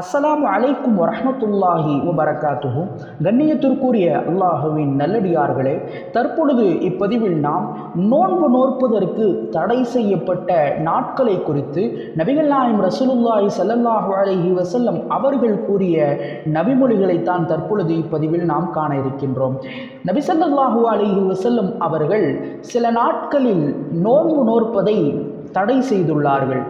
அஸ்ஸலாமு அலைக்கும் வரமத்துல்லாஹி வரகாத்துகும் கண்ணியத்திற்குரிய அல்லாஹுவின் நல்லடியார்களே தற்பொழுது இப்பதிவில் நாம் நோன்பு நோற்பதற்கு தடை செய்யப்பட்ட நாட்களை குறித்து நபிகள் நாயம் ரசூலுல்லாஹி சல்லல்லாஹு அலஹி வசல்லம் அவர்கள் கூறிய நபிமொழிகளைத்தான் தற்பொழுது இப்பதிவில் நாம் காண இருக்கின்றோம். நபி ஸல்லல்லாஹு அலஹி வசல்லம் அவர்கள் சில நாட்களில் நோன்பு நோற்பதை தடை செய்துள்ளார்கள்.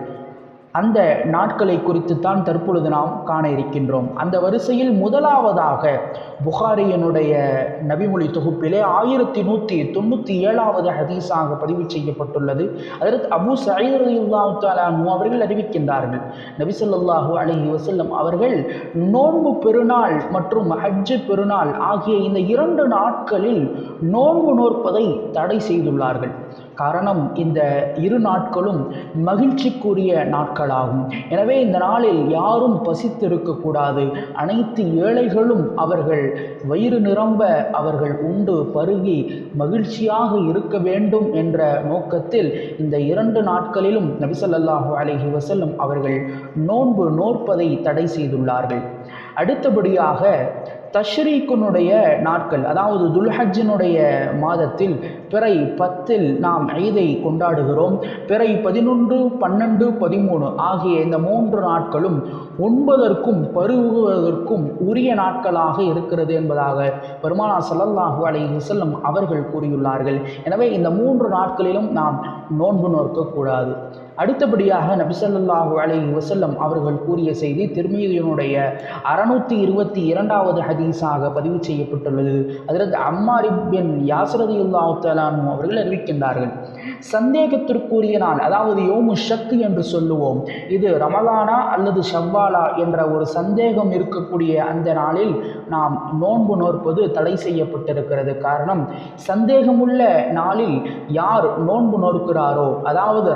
அந்த நாட்களை குறித்து தான் தற்பொழுது நாம் காண இருக்கின்றோம். அந்த வரிசையில் முதலாவதாக புகாரியனுடைய நபிமொழி தொகுப்பிலே ஆயிரத்தி நூற்றி தொண்ணூற்றி ஏழாவது ஹதீஸாக பதிவு செய்யப்பட்டுள்ளது. அதற்கு அபு சயீத் ரலியல்லாஹு அவர்கள் அறிவிக்கின்றார்கள். நபி அலஹி வசல்லம் அவர்கள் நோன்பு பெருநாள் மற்றும் ஹஜ்ஜு பெருநாள் ஆகிய இந்த இரண்டு நாட்களில் நோன்பு நோற்பதை தடை செய்துள்ளார்கள். காரணம் இந்த இரு நாட்களும் மகிழ்ச்சிக்குரிய நாட்களாகும். எனவே இந்த நாளில் யாரும் பசித்திருக்கக்கூடாது. அனைத்து ஏழைகளும் அவர்கள் வயிறு நிரம்ப அவர்கள் உண்டு பருகி மகிழ்ச்சியாக இருக்க வேண்டும் என்ற நோக்கத்தில் இந்த இரண்டு நாட்களிலும் நபிசல்லாஹு அலஹி வசல்லம் அவர்கள் நோன்பு நோற்பதை தடை செய்துள்ளார்கள். அடுத்தபடியாக தஷ்ரீக்குனுடைய நாட்கள் அதாவது துல்ஹஜ்ஜினுடைய மாதத்தில் பிறை பத்தில் நாம் ஐதை கொண்டாடுகிறோம். பிறை பதினொன்று பன்னெண்டு பதிமூணு ஆகிய இந்த மூன்று நாட்களும் உண்பதற்கும் பருகுவதற்கும் உரிய நாட்களாக இருக்கிறது என்பதாக பெருமானா சல்லல்லாஹு அலைஹி வஸல்லம் அவர்கள் கூறியுள்ளார்கள். எனவே இந்த மூன்று நாட்களிலும் நாம் நோன்பு நோக்கக்கூடாது அடுத்தபடியாக நபிசல்லாஹு அலை வசல்லம் அவர்கள் கூறிய செய்தி திருமீதியினுடைய அறுநூத்தி இருபத்தி இரண்டாவது ஹதீஸாக பதிவு செய்யப்பட்டுள்ளது. அதற்கு அம்மாரி யாசரதி யாசரதியுல்லாஹு அவர்கள் அறிவிக்கின்றார்கள். சந்தேகத்திற்குரிய நாள் அதாவது யோமு ஷக்கு என்று சொல்லுவோம். இது ரமலானா அல்லது ஷவ்வாலா என்ற ஒரு சந்தேகம் இருக்கக்கூடிய அந்த நாளில் நாம் நோன்பு நோற்பது தடை செய்யப்பட்டிருக்கிறது. காரணம் சந்தேகமுள்ள நாளில் யார் நோன்பு நோற்கிறாரோ அதாவது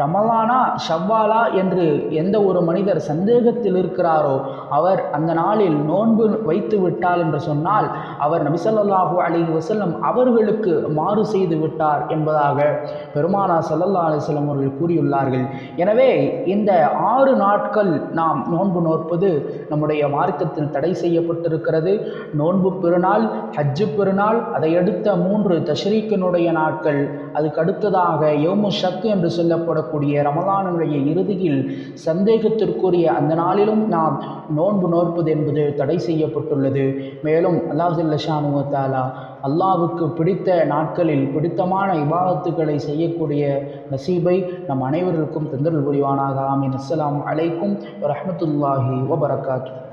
ரமலானா ஷவ்வாலா என்று எந்த ஒரு மனிதர் சந்தேகத்தில் இருக்கிறாரோ அவர் அந்த நாளில் நோன்பு வைத்து விட்டார் என்று சொன்னால் அவர் நபிசல்லாஹூ அலி வசல்லம் அவர்களுக்கு மாறு செய்து விட்டார் என்பதாக பெருமானா சல்லல்லா அலிஸ்லம் அவர்கள் கூறியுள்ளார்கள். எனவே இந்த ஆறு நாட்கள் நாம் நோன்பு நோற்பது நம்முடைய மார்க்கத்தில் தடை செய்யப்பட்டிருக்கிறது. நோன்பு பெருநாள் ஹஜ்ஜு பெருநாள் அதை அடுத்த மூன்று தஷ்ரீக்கினுடைய நாட்கள் அதுக்கு அடுத்ததாக யோமு ஷக்கு என்று சொல்லப்படும் சொல்லக்கூடிய ரமலானுடைய இறுதியில் சந்தேகத்திற்குரிய அந்த நாளிலும் நாம் நோன்பு நோற்பது என்பது தடை செய்யப்பட்டுள்ளது. மேலும் அல்லாஹுல்லஷானு அல்லாவுக்கு பிடித்த நாட்களில் பிடித்தமான இபாதத்துக்களை செய்யக்கூடிய நசீபை நம் அனைவருக்கும் தந்தல் புரிவானாக. ஆமீன். அஸ்லாம் அலைக்கும் வரஹமத்துல்லாஹி வபரகாத்து